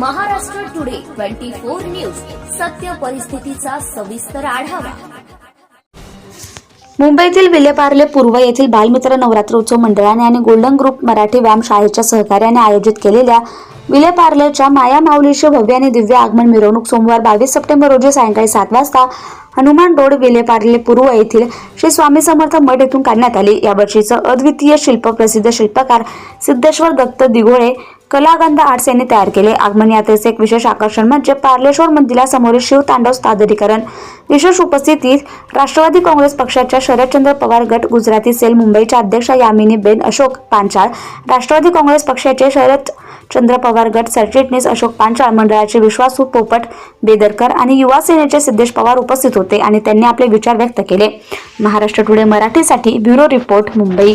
Twenty four news. सत्य परिस्थितीचा सविस्तर आढावा. मुंबईतील विलेपार्ले पूर्व येथील बालमित्र नवरात्र उत्सव मंडळाने आणि गोल्डन ग्रुप मराठी व्यायाम शाळेच्या सहकार्याने आयोजित केलेल्या विलेपार्लेच्या माया माऊलीचे भव्य आणि दिव्य आगमन मिरवणूक सोमवार बावीस सप्टेंबर रोजी सायंकाळी सात वाजता हनुमान रोड विलेपार्ले पूर्व येथील श्री स्वामी समर्थ मठ येथून काढण्यात आली. या वर्षीचं अद्वितीय शिल्प प्रसिद्ध शिल्पकार सिद्धेश्वर दत्त दिघोळे कलागंध आर्ट्स यांनी तयार केले. आगमन यात्रेचे एक विशेष आकर्षण म्हणजे पार्लेश्वर मंदिरासमोरील शिवतांडव सादरीकरण. विशेष उपस्थितीत राष्ट्रवादी काँग्रेस पक्षाच्या शरदचंद्र पवार गट गुजराती सेल मुंबईच्या अध्यक्षा यामिनी बेन अशोक पांचाळ राष्ट्रवादी काँग्रेस पक्षाचे शरद चंद्र पवार गट सरचिटणीस अशोक पांचाळ मंडळाचे विश्वासू पोपट बेदरकर आणि युवा सेनेचे सिद्धेश पवार उपस्थित होते आणि त्यांनी आपले विचार व्यक्त केले. महाराष्ट्र टुडे मराठीसाठी bureau report Mumbai.